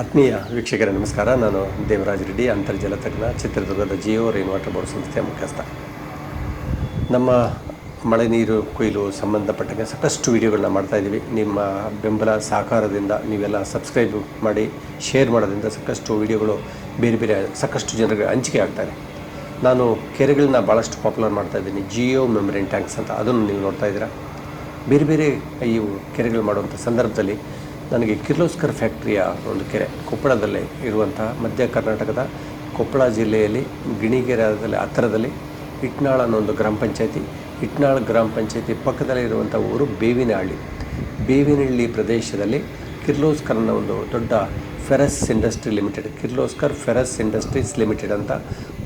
ಆತ್ಮೀಯ ವೀಕ್ಷಕರೇ, ನಮಸ್ಕಾರ. ನಾನು ದೇವರಾಜ್ ರೆಡ್ಡಿ, ಅಂತರ್ಜಲ ತಜ್ಞ, ಚಿತ್ರದುರ್ಗದ ಜಿಯೋ ರೈನ್ ವಾಟರ್ ಬೋರ್ಡ್ ಸಂಸ್ಥೆಯ ಮುಖ್ಯಸ್ಥ. ನಮ್ಮ ಮಳೆ ನೀರು ಕೊಯ್ಲು ಸಂಬಂಧಪಟ್ಟಂಗೆ ಸಾಕಷ್ಟು ವಿಡಿಯೋಗಳನ್ನ ಮಾಡ್ತಾ ಇದ್ದೀವಿ. ನಿಮ್ಮ ಬೆಂಬಲ ಸಹಕಾರದಿಂದ ನೀವೆಲ್ಲ ಸಬ್ಸ್ಕ್ರೈಬ್ ಮಾಡಿ ಶೇರ್ ಮಾಡೋದ್ರಿಂದ ಸಾಕಷ್ಟು ವಿಡಿಯೋಗಳು ಬೇರೆ ಬೇರೆ ಸಾಕಷ್ಟು ಜನರಿಗೆ ಹಂಚಿಕೆ ಆಗ್ತಾಯಿದೆ ನಾನು ಕೆರೆಗಳನ್ನ ಭಾಳಷ್ಟು ಪಾಪ್ಯುಲರ್ ಮಾಡ್ತಾ ಇದ್ದೀನಿ. ಜಿಯೋ ಮೆಮ್ರೇನ್ ಟ್ಯಾಂಕ್ಸ್ ಅಂತ ಅದನ್ನು ನೀವು ನೋಡ್ತಾ ಇದ್ದೀರಾ. ಬೇರೆ ಬೇರೆ ಇವು ಕೆರೆಗಳು ಮಾಡುವಂಥ ಸಂದರ್ಭದಲ್ಲಿ ನನಗೆ ಕಿರ್ಲೋಸ್ಕರ್ ಫ್ಯಾಕ್ಟ್ರಿಯ ಒಂದು ಕೆರೆ ಕೊಪ್ಪಳದಲ್ಲಿ ಇರುವಂತಹ ಮಧ್ಯ ಕರ್ನಾಟಕದ ಕೊಪ್ಪಳ ಜಿಲ್ಲೆಯಲ್ಲಿ ಗಿಣಿಗೆರೆದಲ್ಲಿ ಹತ್ತಿರದಲ್ಲಿ ಇಟ್ನಾಳ ಅನ್ನೋ ಒಂದು ಗ್ರಾಮ ಪಂಚಾಯತಿ, ಇಟ್ನಾಳ ಗ್ರಾಮ ಪಂಚಾಯತಿ ಪಕ್ಕದಲ್ಲಿ ಇರುವಂಥ ಊರು ಬೇವಿನಹಳ್ಳಿ. ಬೇವಿನಹಳ್ಳಿ ಪ್ರದೇಶದಲ್ಲಿ ಕಿರ್ಲೋಸ್ಕರ್ ಅನ್ನೋ ಒಂದು ದೊಡ್ಡ ferrous industry limited, Kirloskar ferrous industries limited ಅಂತ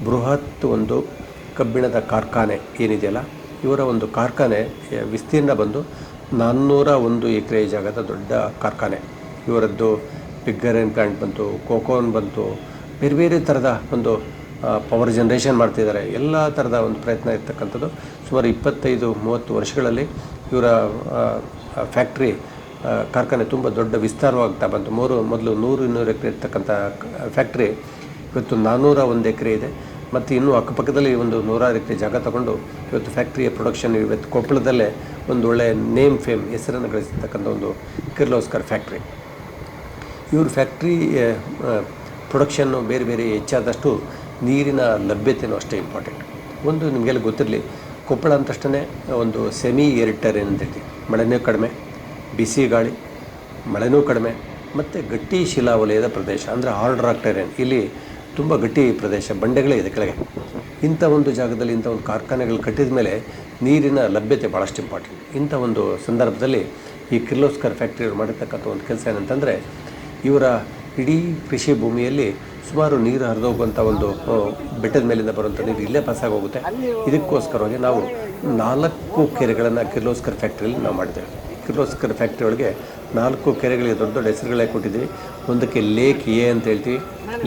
ಬೃಹತ್ ಒಂದು ಕಬ್ಬಿಣದ ಕಾರ್ಖಾನೆ ಏನಿದೆಯಲ್ಲ, ಇವರ ಒಂದು ಕಾರ್ಖಾನೆ ವಿಸ್ತೀರ್ಣ ಬಂದು ನಾನ್ನೂರ ಒಂದು ಎಕರೆ ಜಾಗದ ದೊಡ್ಡ ಕಾರ್ಖಾನೆ. ಇವರದ್ದು ಪಿಗ್ಗರೇನ್ ಪ್ಲ್ಯಾಂಟ್ ಬಂತು, ಕೋಕೋನ್ ಬಂತು, ಬೇರೆ ಬೇರೆ ಥರದ ಒಂದು ಪವರ್ ಜನ್ರೇಷನ್ ಮಾಡ್ತಿದ್ದಾರೆ. ಎಲ್ಲ ಥರದ ಒಂದು ಪ್ರಯತ್ನ ಇರ್ತಕ್ಕಂಥದ್ದು ಸುಮಾರು ಇಪ್ಪತ್ತೈದು, ಮೂವತ್ತು ವರ್ಷಗಳಲ್ಲಿ ಇವರ ಫ್ಯಾಕ್ಟ್ರಿ ಕಾರ್ಖಾನೆ ತುಂಬ ದೊಡ್ಡ ವಿಸ್ತಾರವಾಗ್ತಾ ಬಂತು. ಮೂರು, ಮೊದಲು ನೂರು ಇನ್ನೂರು ಎಕರೆ ಇರ್ತಕ್ಕಂಥ ಫ್ಯಾಕ್ಟ್ರಿ ಇವತ್ತು ನಾನ್ನೂರ ಒಂದು ಎಕರೆ ಇದೆ. ಮತ್ತು ಇನ್ನೂ ಅಕ್ಕಪಕ್ಕದಲ್ಲಿ ಒಂದು ನೂರಾರು ಎಕರೆ ಜಾಗ ತಗೊಂಡು ಇವತ್ತು ಫ್ಯಾಕ್ಟ್ರಿಯ ಪ್ರೊಡಕ್ಷನ್ ಇವತ್ತು ಕೊಪ್ಪಳದಲ್ಲೇ ಒಂದು ಒಳ್ಳೆಯ ನೇಮ್ ಫೇಮ್ ಹೆಸರನ್ನು ಗಳಿಸಿರ್ತಕ್ಕಂಥ ಒಂದು ಕಿರ್ಲೋಸ್ಕರ್ ಫ್ಯಾಕ್ಟ್ರಿ ಇವ್ರ ಫ್ಯಾಕ್ಟ್ರಿ ಪ್ರೊಡಕ್ಷನ್ನು ಬೇರೆ ಬೇರೆ ಹೆಚ್ಚಾದಷ್ಟು ನೀರಿನ ಲಭ್ಯತೆಯೂ ಅಷ್ಟೇ ಇಂಪಾರ್ಟೆಂಟ್ ಒಂದು ನಿಮಗೆಲ್ಲ ಗೊತ್ತಿರಲಿ, ಕೊಪ್ಪಳ ಅಂತಷ್ಟೇ ಒಂದು ಸೆಮಿ ಏರಿಟರ್ ಅಂತ ಹೇಳ್ತೀವಿ ಮಳೆನೂ ಕಡಿಮೆ, ಬಿಸಿ ಗಾಳಿ, ಮಳೆನೂ ಕಡಿಮೆ, ಮತ್ತು ಗಟ್ಟಿ ಶಿಲಾವಲಯದ ಪ್ರದೇಶ, ಅಂದರೆ ಹಾರ್ಡ್ ರಾಕ್ ಟೆರೇನ್ ಇಲ್ಲಿ ತುಂಬ ಗಟ್ಟಿ ಪ್ರದೇಶ, ಬಂಡೆಗಳೇ ಇದೆ ಕೆಳಗೆ. ಇಂಥ ಒಂದು ಜಾಗದಲ್ಲಿ, ಇಂಥ ಒಂದು ಕಾರ್ಖಾನೆಗಳು ಕಟ್ಟಿದ ಮೇಲೆ ನೀರಿನ ಲಭ್ಯತೆ ಭಾಳಷ್ಟು ಇಂಪಾರ್ಟೆಂಟ್ ಇಂಥ ಒಂದು ಸಂದರ್ಭದಲ್ಲಿ ಈ ಕಿರ್ಲೋಸ್ಕರ್ ಫ್ಯಾಕ್ಟ್ರಿಯವರು ಮಾಡಿರ್ತಕ್ಕಂಥ ಒಂದು ಕೆಲಸ ಏನಂತಂದರೆ, ಇವರ ಇಡೀ ಕೃಷಿ ಭೂಮಿಯಲ್ಲಿ ಸುಮಾರು ನೀರು ಹರಿದೋಗುವಂಥ ಒಂದು ಬೆಟ್ಟದ ಮೇಲಿಂದ ಬರುವಂಥ ನೀರು ಇಲ್ಲೇ ಪಾಸಾಗಿ ಹೋಗುತ್ತೆ ಇದಕ್ಕೋಸ್ಕರವಾಗಿ ನಾವು ನಾಲ್ಕು ಕೆರೆಗಳನ್ನು ಕಿರ್ಲೋಸ್ಕರ್ ಫ್ಯಾಕ್ಟ್ರಿಯಲ್ಲಿ ನಾವು ಮಾಡಿದ್ದೇವೆ. ಕಿರ್ಲೋಸ್ಕರ್ ಫ್ಯಾಕ್ಟ್ರಿ ಒಳಗೆ ನಾಲ್ಕು ಕೆರೆಗಳಿಗೆ ದೊಡ್ಡ ದೊಡ್ಡ ಹೆಸರುಗಳೇ ಕೊಟ್ಟಿದ್ದೀವಿ. ಒಂದಕ್ಕೆ ಲೇಕ್ ಎ ಅಂತ ಹೇಳ್ತೀವಿ.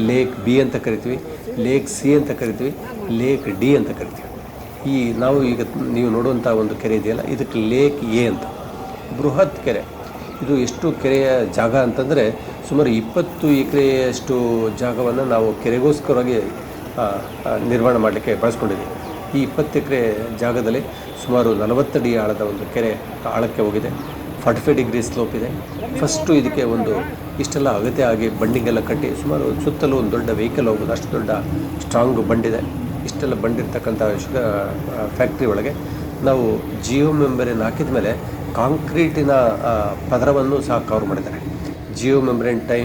ಲೇಕ್ ಬಿ ಅಂತ ಕರಿತೀವಿ. ಲೇಕ್ ಸಿ ಅಂತ ಕರಿತೀವಿ. ಲೇಕ್ ಡಿ ಅಂತ ಕರಿತೀವಿ. ಈ ನಾವು ಈಗ ನೀವು ನೋಡುವಂಥ ಒಂದು ಕೆರೆ ಇದೆಯಲ್ಲ, ಇದಕ್ಕೆ ಲೇಕ್ ಎ ಅಂತ. ಬೃಹತ್ ಕೆರೆ. ಇದು ಎಷ್ಟು ಕೆರೆಯ ಜಾಗ ಅಂತಂದರೆ ಸುಮಾರು ಇಪ್ಪತ್ತು ಎಕರೆಯಷ್ಟು ಜಾಗವನ್ನು ನಾವು ಕೆರೆಗೋಸ್ಕರವಾಗಿ ನಿರ್ಮಾಣ ಮಾಡಲಿಕ್ಕೆ ಬಳಸ್ಕೊಂಡಿದ್ದೀವಿ. ಈ ಇಪ್ಪತ್ತು ಎಕರೆ ಜಾಗದಲ್ಲಿ ಸುಮಾರು ನಲವತ್ತಡಿ ಆಳದ ಒಂದು ಕೆರೆ ಆಳಕ್ಕೆ ಹೋಗಿದೆ. ಫಾರ್ಟಿ ಫೈವ್ ಡಿಗ್ರಿ ಸ್ಲೋಪ್ ಇದೆ. ಫಸ್ಟು ಇದಕ್ಕೆ ಒಂದು ಇಷ್ಟೆಲ್ಲ ಅಗತ್ಯ ಆಗಿ ಬಂಡಿಗೆಲ್ಲ ಕಟ್ಟಿ ಸುಮಾರು ಸುತ್ತಲೂ ಒಂದು ದೊಡ್ಡ ವೆಹಿಕಲ್ ಹೋಗೋದು ಅಷ್ಟು ದೊಡ್ಡ ಸ್ಟ್ರಾಂಗ್ ಬಂಡಿದೆ ಇಷ್ಟೆಲ್ಲ ಬಂಡಿರ್ತಕ್ಕಂಥ ಫ್ಯಾಕ್ಟ್ರಿ ಒಳಗೆ ನಾವು ಜಿಯೋ ಮೆಂಬರೇನ್ ಹಾಕಿದ ಮೇಲೆ ಕಾಂಕ್ರೀಟಿನ ಪದರವನ್ನು ಸಹ ಕವರ್ ಮಾಡಿದ್ದಾರೆ. ಜಿಯೋ ಮೆಂಬ್ರೇನ್ ಟೈ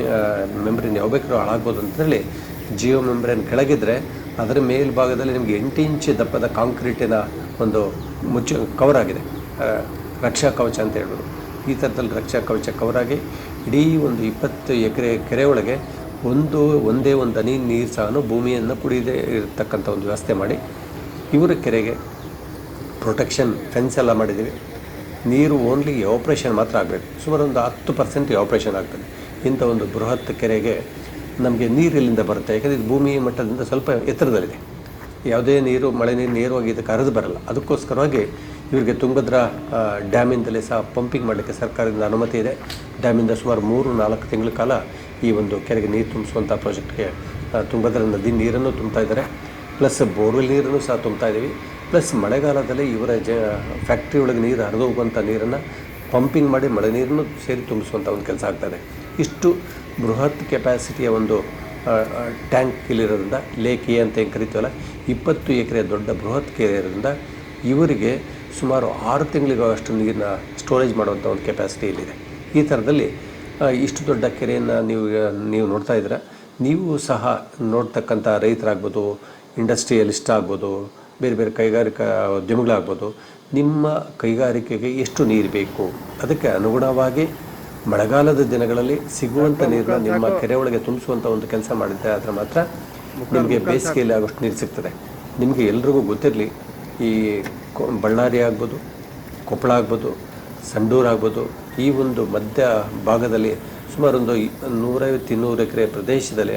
ಮೆಂಬ್ರೇನ್ ಯಾವ ಬೇಕಾದ್ರೂ ಹಾಳಾಗ್ಬೋದು ಅಂತೇಳಿ ಜಿಯೋ ಮೆಂಬ್ರೇನ್ ಕೆಳಗಿದ್ರೆ ಅದರ ಮೇಲ್ಭಾಗದಲ್ಲಿ ನಿಮಗೆ ಎಂಟು ಇಂಚು ದಪ್ಪದ ಕಾಂಕ್ರೀಟಿನ ಒಂದು ಮುಚ್ಚ ಕವರ್ ಆಗಿದೆ. ರಕ್ಷಾ ಕವಚ ಅಂತ ಹೇಳ್ಬೋದು. ಈ ಥರದಲ್ಲಿ ರಕ್ಷಾ ಕವಚ ಕವರಾಗಿ ಇಡೀ ಒಂದು ಇಪ್ಪತ್ತು ಎಕರೆ ಕೆರೆ ಒಳಗೆ ಒಂದು, ಒಂದೇ ಒಂದು ಹನಿ ನೀರು ಸಹ ಭೂಮಿಯನ್ನು ಕುಡಿಯದೇ ಇರತಕ್ಕಂಥ ಒಂದು ವ್ಯವಸ್ಥೆ ಮಾಡಿ ಇವರ ಕೆರೆಗೆ ಪ್ರೊಟೆಕ್ಷನ್ ಫೆನ್ಸ್ ಎಲ್ಲ ಮಾಡಿದ್ದೀವಿ. ನೀರು ಓನ್ಲಿ ಆಪ್ರೇಷನ್ ಮಾತ್ರ ಆಗಬೇಕು. ಸುಮಾರು ಒಂದು ಹತ್ತು ಪರ್ಸೆಂಟ್ ಆಪ್ರೇಷನ್ ಆಗ್ತದೆ. ಇಂಥ ಒಂದು ಬೃಹತ್ ಕೆರೆಗೆ ನಮಗೆ ನೀರು ಇಲ್ಲಿಂದ ಬರುತ್ತೆ. ಯಾಕಂದರೆ ಇದು ಭೂಮಿ ಮಟ್ಟದಿಂದ ಸ್ವಲ್ಪ ಎತ್ತರದಲ್ಲಿದೆ. ಯಾವುದೇ ನೀರು, ಮಳೆ ನೀರು ನೇರವಾಗಿ ಇದಕ್ಕೆ ಹರಿದು ಬರಲ್ಲ. ಅದಕ್ಕೋಸ್ಕರವಾಗಿ ಇವರಿಗೆ ತುಂಗಭದ್ರಾ ಡ್ಯಾಮಿಂದಲೇ ಸಹ ಪಂಪಿಂಗ್ ಮಾಡಲಿಕ್ಕೆ ಸರ್ಕಾರದಿಂದ ಅನುಮತಿ ಇದೆ. ಡ್ಯಾಮಿಂದ ಸುಮಾರು ಮೂರು, ನಾಲ್ಕು ತಿಂಗಳ ಕಾಲ ಈ ಒಂದು ಕೆರೆಗೆ ನೀರು ತುಂಬಿಸುವಂಥ ಪ್ರಾಜೆಕ್ಟ್ಗೆ ತುಂಗಭದ್ರಾ ನದಿ ನೀರನ್ನು ತುಂಬ್ತಾ ಇದ್ದಾರೆ. ಪ್ಲಸ್ ಬೋರ್ವೆಲ್ ನೀರನ್ನು ಸಹ ತುಂಬ್ತಾ ಇದ್ದೀವಿ. ಪ್ಲಸ್ ಮಳೆಗಾಲದಲ್ಲಿ ಇವರ ಜ ಫ್ಯಾಕ್ಟ್ರಿ ಒಳಗೆ ನೀರು ಹರಿದು ಹೋಗುವಂಥ ನೀರನ್ನು ಪಂಪಿಂಗ್ ಮಾಡಿ ಮಳೆ ನೀರನ್ನು ಸೇರಿ ತುಂಬಿಸುವಂಥ ಒಂದು ಕೆಲಸ ಆಗ್ತದೆ ಇಷ್ಟು ಬೃಹತ್ ಕೆಪಾಸಿಟಿಯ ಒಂದು ಟ್ಯಾಂಕ್ ಇಲ್ಲಿರೋದ್ರಿಂದ ಲೇಕ್ ಎ ಅಂತ ಏನು ಕರಿತೀವಲ್ಲ, ಇಪ್ಪತ್ತು ಎಕರೆ ದೊಡ್ಡ ಬೃಹತ್ ಕೆರೆ ಇರೋದ್ರಿಂದ, ಇವರಿಗೆ ಸುಮಾರು ಆರು ತಿಂಗಳಿಗಷ್ಟು ನೀರನ್ನ ಸ್ಟೋರೇಜ್ ಮಾಡುವಂಥ ಒಂದು ಕೆಪಾಸಿಟಿ ಇಲ್ಲಿದೆ. ಈ ಥರದಲ್ಲಿ ಇಷ್ಟು ದೊಡ್ಡ ಕೆರೆಯನ್ನು ನೀವು ನೀವು ನೋಡ್ತಾ ಇದ್ದೀರ ನೀವು ಸಹ ನೋಡ್ತಕ್ಕಂಥ ರೈತರಾಗ್ಬೋದು ಇಂಡಸ್ಟ್ರಿಯಲಿಸ್ಟ್ ಆಗ್ಬೋದು ಬೇರೆ ಬೇರೆ ಕೈಗಾರಿಕಾ ಉದ್ಯಮಗಳಾಗ್ಬೋದು ನಿಮ್ಮ ಕೈಗಾರಿಕೆಗೆ ಎಷ್ಟು ನೀರು ಬೇಕು? ಅದಕ್ಕೆ ಅನುಗುಣವಾಗಿ ಮಳೆಗಾಲದ ದಿನಗಳಲ್ಲಿ ಸಿಗುವಂಥ ನೀರನ್ನ ನಿಮ್ಮ ಕೆರೆ ಒಳಗೆ ತುಂಬಿಸುವಂಥ ಒಂದು ಕೆಲಸ ಮಾಡಿದ್ದೆ ಆದರೆ ಮಾತ್ರ ನಿಮಗೆ ಬೇಸಿಗೆಯಲ್ಲಿ ಆಗೋಷ್ಟು ನೀರು ಸಿಗ್ತದೆ. ನಿಮಗೆ ಎಲ್ರಿಗೂ ಗೊತ್ತಿರಲಿ ಈ ಬಳ್ಳಾರಿ ಆಗ್ಬೋದು ಕೊಪ್ಪಳ ಆಗ್ಬೋದು, ಸಂಡೂರು ಆಗ್ಬೋದು, ಈ ಒಂದು ಮಧ್ಯ ಭಾಗದಲ್ಲಿ ಸುಮಾರು ಒಂದು ಇ- ನೂರೈವತ್ತು ಇನ್ನೂರು ಎಕರೆ ಪ್ರದೇಶದಲ್ಲಿ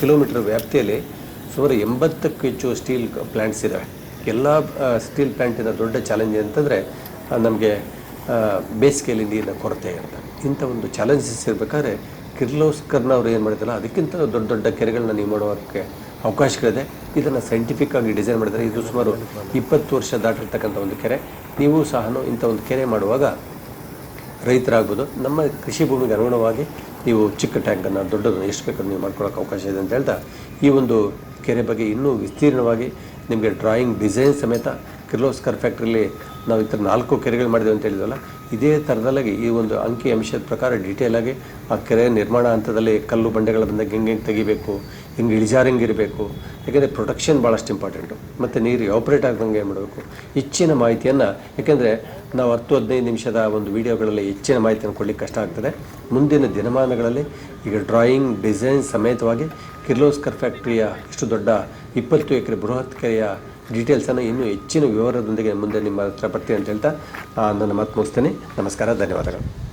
ಕಿಲೋಮೀಟರ್ ವ್ಯಾಪ್ತಿಯಲ್ಲಿ ಸುಮಾರು ಎಂಬತ್ತಕ್ಕೂ ಹೆಚ್ಚು ಸ್ಟೀಲ್ ಪ್ಲ್ಯಾಂಟ್ಸ್ ಇದ್ದಾವೆ ಎಲ್ಲ ಸ್ಟೀಲ್ ಪ್ಲ್ಯಾಂಟಿನ ದೊಡ್ಡ ಚಾಲೆಂಜ್ ಅಂತಂದರೆ ನಮಗೆ ಬೇಸಿಗೆಯಲ್ಲಿ ನೀರಿನ ಕೊರತೆ ಅಂತ. ಇಂಥ ಒಂದು ಚಾಲೆಂಜಸ್ ಇರಬೇಕಾದ್ರೆ ಕಿರ್ಲೋಸ್ಕರ್ನ ಅವ್ರು ಏನು ಮಾಡಿದಾರಲ್ಲ, ಅದಕ್ಕಿಂತ ದೊಡ್ಡ ದೊಡ್ಡ ಕೆರೆಗಳನ್ನ ನೀವು ಮಾಡೋಕ್ಕೆ ಅವಕಾಶಗಳಿದೆ ಇದನ್ನು ಸೈಂಟಿಫಿಕ್ ಆಗಿ ಡಿಸೈನ್ ಮಾಡಿದರೆ ಇದು ಸುಮಾರು ಇಪ್ಪತ್ತು ವರ್ಷ ದಾಟಿರ್ತಕ್ಕಂಥ ಒಂದು ಕೆರೆ. ನೀವು ಸಹ ಇಂಥ ಒಂದು ಕೆರೆ ಮಾಡುವಾಗ ರೈತರಾಗ್ಬೋದು ನಮ್ಮ ಕೃಷಿ ಭೂಮಿಗೆ ಅನುಗುಣವಾಗಿ ನೀವು ಚಿಕ್ಕ ಟ್ಯಾಂಕನ್ನು ದೊಡ್ಡದನ್ನು ಎಷ್ಟು ಬೇಕಾದ್ರೂ ನೀವು ಮಾಡ್ಕೊಳ್ಳೋಕೆ ಅವಕಾಶ ಇದೆ ಅಂತ ಹೇಳ್ತಾ, ಈ ಒಂದು ಕೆರೆ ಬಗ್ಗೆ ಇನ್ನೂ ವಿಸ್ತೀರ್ಣವಾಗಿ ನಿಮಗೆ ಡ್ರಾಯಿಂಗ್ ಡಿಸೈನ್ ಸಮೇತ ಕಿರ್ಲೋಸ್ಕರ್ ಫ್ಯಾಕ್ಟ್ರಿಲಿ ನಾವು ಈ ಥರ ನಾಲ್ಕು ಕೆರೆಗಳು ಮಾಡಿದೆವು ಅಂತ ಹೇಳಿದ್ವಲ್ಲ, ಇದೇ ಥರದಲ್ಲಾಗಿ ಈ ಒಂದು ಅಂಕಿ ಅಂಶದ ಪ್ರಕಾರ ಡೀಟೇಲಾಗಿ ಆ ಕೆರೆ ನಿರ್ಮಾಣ ಹಂತದಲ್ಲಿ ಕಲ್ಲು ಬಂಡೆಗಳ ಬಂದಾಗ ಹೆಂಗೆ ಹೆಂಗೆ ತೆಗಿಬೇಕು ಹಿಂಗೆ ಇಳಿಜಾರು ಹೆಂಗೆ ಇರಬೇಕು. ಯಾಕೆಂದರೆ ಪ್ರೊಟೆಕ್ಷನ್ ಭಾಳಷ್ಟು ಇಂಪಾರ್ಟೆಂಟು ಮತ್ತು ನೀರು ಆಪ್ರೇಟ್ ಆಗ್ದಂಗೆ ಏನು ಮಾಡಬೇಕು. ಹೆಚ್ಚಿನ ಮಾಹಿತಿಯನ್ನು, ಯಾಕೆಂದರೆ ನಾವು ಹತ್ತು ಹದಿನೈದು ನಿಮಿಷದ ಒಂದು ವಿಡಿಯೋಗಳಲ್ಲಿ ಹೆಚ್ಚಿನ ಮಾಹಿತಿಯನ್ನು ಕೊಡಲಿಕ್ಕೆ ಕಷ್ಟ ಆಗ್ತದೆ. ಮುಂದಿನ ದಿನಮಾನಗಳಲ್ಲಿ ಈಗ ಡ್ರಾಯಿಂಗ್ ಡಿಸೈನ್ ಸಮೇತವಾಗಿ ಕಿರ್ಲೋಸ್ಕರ್ ಫ್ಯಾಕ್ಟ್ರಿಯ ಇಷ್ಟು ದೊಡ್ಡ ಇಪ್ಪತ್ತು ಎಕರೆ ಬೃಹತ್ ಕೆರೆಯ ಡೀಟೇಲ್ಸನ್ನು ಇನ್ನೂ ಹೆಚ್ಚಿನ ವಿವರದೊಂದಿಗೆ ಮುಂದೆ ನಿಮ್ಮ ಹತ್ರ ಬರ್ತೀನಿ ಅಂತ ಹೇಳ್ತಾ ನನ್ನ ಮಾತು ಮುಗಿಸ್ತೇನೆ. ನಮಸ್ಕಾರ, ಧನ್ಯವಾದಗಳು.